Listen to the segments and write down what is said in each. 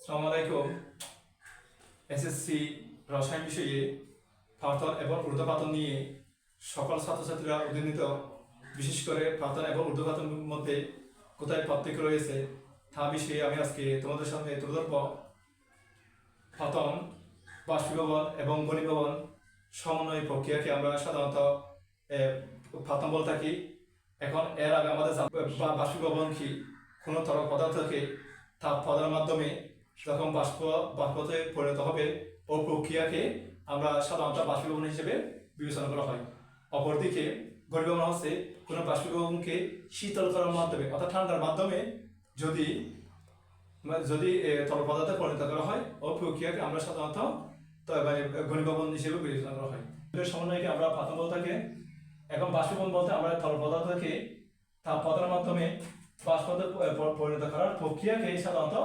আসসালামু আলাইকুম। এসএসসি রসায়ন বিষয়ে প্রার্থন এবং ঊর্ধ্বপাতন নিয়ে সকল ছাত্রছাত্রীরা উদ্দিনিত বিশেষ করে প্রার্থন এবং ঊর্ধ্বপাতনের মধ্যে কোথায় পার্থক্য রয়েছে তা বিষয়ে আমি আজকে তোমাদের সামনে তুলে ধরব। বাষ্পীভবন এবং ঘনীভবন সমন্বয় প্রক্রিয়াকে আমরা সাধারণত প্রাথম বলে থাকি। এখন এর আগে আমাদের বাষ্পীভবন কি কোনো তরল পদার্থকে তাপ প্রদানের মাধ্যমে যখন বাষ্প, বাষ্পতে পরিণত হবে, ও প্রক্রিয়াকে আমরা সাধারণত বাষ্পীভবন হিসেবে বিবেচনা করা হয়। অপরদিকে, ঘনীভবন হচ্ছে কোনো বাষ্পীভবনকে শীতল করার মাধ্যমে, অর্থাৎ ঠান্ডার মাধ্যমে যদি যদি তরল পদার্থে পরিণত করা হয়, ও প্রক্রিয়াকে আমরা সাধারণত মানে ঘনীভবন হিসেবে বিবেচনা করা হয়। সমন্বয়কে আমরা বলতে থাকি, এখন বাষ্পীভবন বলতে আমরা তরল পদার্থকে তাপ প্রদানের মাধ্যমে বাষ্পতে পরিণত করার প্রক্রিয়াকে সাধারণত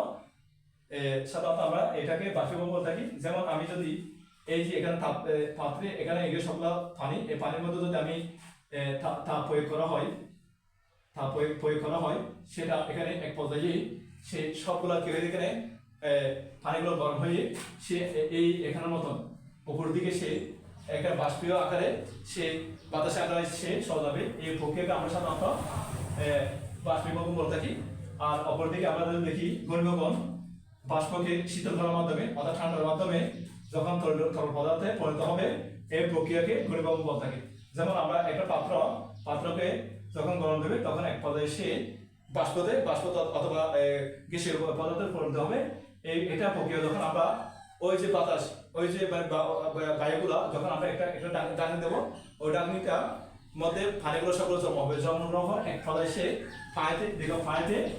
সাধারণত আমরা এটাকে বাষ্পীভবন বলে থাকি যেমন আমি যদি এই যে এখানে তাপ পাত্রে, এখানে এগুলো সবগুলো পানি, এই পানির মধ্যে যদি আমি তাপ প্রয়োগ করা হয় তাপ প্রয়োগ করা হয়, সেটা এখানে এক পর্যায়ে সে সবগুলা কেউ এখানে পানিগুলো গরম হয়ে সে এই এখানের মতন উপর দিকে সে একটা বাষ্পীয় আকারে সে বাতাসে আকারে সে সজাবে এই প্রক্রিয়াকে আমরা সাধারণত বাষ্পীভবন বলে থাকি আর অপরদিকে আমরা যদি দেখি, ঘনীভবন বাষ্পকে শীতল করার মাধ্যমে, অর্থাৎ ঠান্ডার মাধ্যমে যখন তরল তরল পদার্থে পরিণত হবে, এই প্রক্রিয়াকে ঘনীভবন বলে থাকি। যেমন আমরা একটা পাত্র, পাত্রকে যখন গরম দেবে, তখন এক পর্যায়ে সে বাষ্পতে, বাষ্প অথবা গ্যাসীয় পদার্থে পরিণত হবে। এই, এটা প্রক্রিয়া যখন আমরা ওই যে বাতাস, ওই যে বায়ুগুলা যখন আমরা একটা একটা ডাক- ডাকনি দেবো, ওই ডাকনিটা মধ্যে পানিগুলো সবগুলো জমা হবে। জমা হয় এক পর্যায়ে সে পানিতে দেখো পানিতে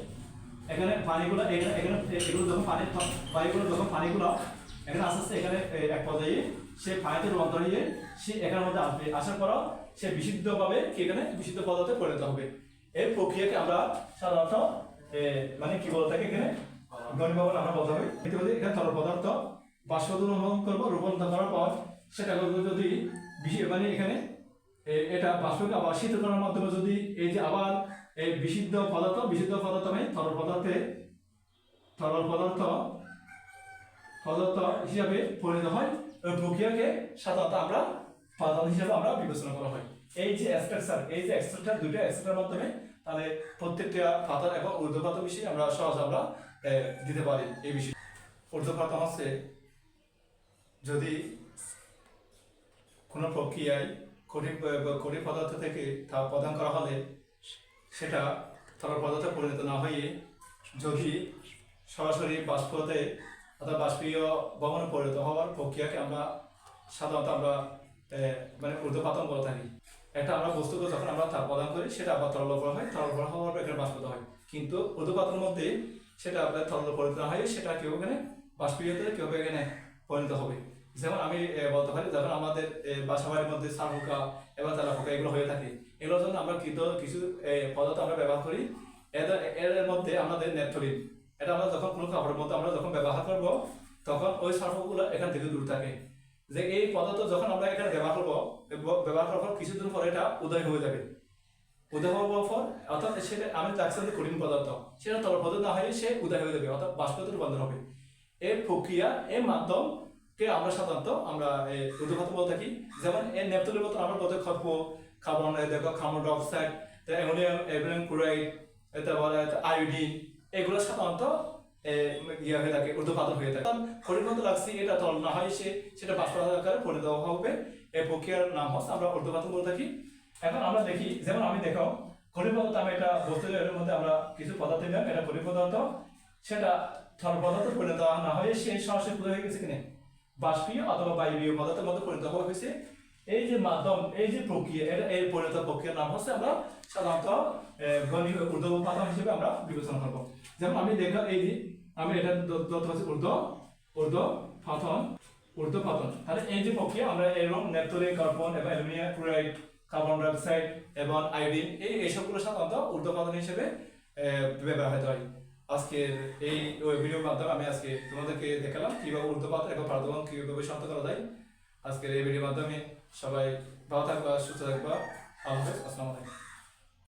এখানে পানিগুলো, এখানে এখানে, এগুলো যখন পানি, পানিগুলো যখন পানিগুলো এখানে আস্তে আস্তে এখানে এক পর্যায়ে সে পানিতে রূপান্তর হয়ে সে এখানের মধ্যে আসবে। আসার পর সে বিশুদ্ধভাবে এখানে বিশুদ্ধ পদার্থে পরিণত হবে। এই প্রক্রিয়াকে আমরা সাধারণত মানে কি বলতে থাকি এখানে? ঘনীভবন আমরা বলতে হবে। ইতিমধ্যে এখানে তরল পদার্থ বাষ্পদূরণ করব, রূপান্তর করার পর সেটা যদি বিশি- মানে এখানে এটা বাষ্পকে আবার শীতল করার মাধ্যমে যদি এই যে আবার এই বিশুদ্ধ পদার্থ বিশুদ্ধ পদার্থ মানে তরল পদার্থে, তরল পদার্থ পদার্থ হিসাবে পরিণত হয়। ওই প্রক্রিয়াকে সাধারণত আমরা পদার্থ হিসাবে আমরা বিবেচনা করা হয়। এই যে স্ট্রাকচার এই যে স্ট্রাকচার দুটো স্ট্রাকচারের মাধ্যমে তাহলে প্রত্যেকটা পাতা এবং ঊর্ধ্বপাত বিষয়ে আমরা সহজ আমরা দিতে পারি এই বিষয়ে। ঊর্ধ্বপাত হচ্ছে যদি কোনো প্রক্রিয়ায় কঠিন কঠিন পদার্থ থেকে তা প্রদান করা হলে সেটা তরল পদার্থে পরিণত না হয়ে যদি সরাসরি বাষ্পতে অর্থাৎ বাষ্পীয় ভবনে পরিণত হওয়ার প্রক্রিয়াকে আমরা সাধারণত আমরা মানে ঊর্ধ্বপাতন বলে থাকি। একটা আমরা বস্তুকে যখন আমরা তাপ প্রদান করি, সেটা আবার তরল করা হয়, তরল করা হওয়ার পর এখানে বাষ্পিত হয়। কিন্তু ঊর্ধ্বপাতনের মধ্যে সেটা আপনার তরল পরিণত না হয়ে সেটা কেউ এখানে বাষ্পীয়তে, কেউ এখানে পরিণত হবে। যেমন আমি বলতে পারি যখন আমাদের এ, বাসা বাড়ির মধ্যে সার হুকা এবং তারা হুকা এগুলো হয়ে থাকে এগুলোর জন্য আমরা কিছু কিছু পদার্থ আমরা ব্যবহার করি। এদের এর মধ্যে আমাদের নেপথলিন এটা আমরা যখন কোনো কাপড়ের মধ্যে আমরা যখন ব্যবহার করব তখন ওই সার্ফগুলো এখান থেকে দূর থাকে। যে এই পদার্থ যখন আমরা এখানে ব্যবহার করব ব্যব- ব্যবহার করার পর কিছুদিন পরে এটা উদয় হয়ে যাবে। উদয় হওয়ার পর অর্থাৎ সেটা আমি যাচ্ছি যে কঠিন পদার্থ সেটা তরল পদার্থ না হয়ে সে উদয় হয়ে যাবে অর্থাৎ বাষ্পতে রূপান্তর হবে। এই প্রক্রিয়া এই মাধ্যমকে আমরা সাধারণত, আমরা উদ্যোগত বলে থাকি। যেমন এই নেপথলির মতো আমরা বলতে খর্প কার্বন দেখো carbon dioxide ammonium chloride iodine এগুলো সাধারণত ইয়ে হয়ে থাকে হয়ে থাকে। লাগছে, এটা না হয় সে, সেটা আকারে হবে। এই প্রক্রিয়ার নাম হচ্ছে আমরা ঊর্ধ্বপাতন বলে থাকি। এখন আমরা দেখি, যেমন আমি দেখাও পদার্থ আমি একটা বস্তু এর মধ্যে আমরা কিছু পদার্থ দিলাম এটা পদার্থ। সেটা তরল পদার্থ পরিণত না হয়ে, সে সরাসরি হয়ে গেছে কিনে? বাষ্পীয় অথবা বায়বীয় পদার্থের মধ্যে পরিণত হওয়া হয়েছে। এই যে মাধ্যম, এই যে প্রক্রিয়া, এটা এই পরিণত প্রক্রিয়ার নাম হচ্ছে আমরা সাধারণত গণি ঊর্ধ্বপাতন হিসেবে আমরা বিবেচনা করব। যেমন আমি দেখা এই যে আমি এটা দত্ত হচ্ছে ঊর্ধ্ব ঊর্ধ্ব পাতন ঊর্ধ্ব পাতন তাহলে এই যে প্রক্রিয়া, আমরা এরকম নেপথলিন, কার্বন এবং অ্যালুমিনিয়াম ক্লোরাইড, কার্বন ডাইঅক্সাইড এবং আয়োডিন, এই এইসবগুলো সাধারণত ঊর্ধ্ব পাতন হিসেবে ব্যবহৃত হয়। আজকের এই ভিডিওর মাধ্যমে আমি আজকে তোমাদেরকে দেখালাম কীভাবে ঊর্ধ্বপাত এবং প্রার্থনা কীভাবে শান্ত করা যায়। আজকের এই ভিডিওর মাধ্যমে সবাই ভালো থাকবা, সুস্থ থাকবা। আল্লাহ আসসালামু আলাইকুম।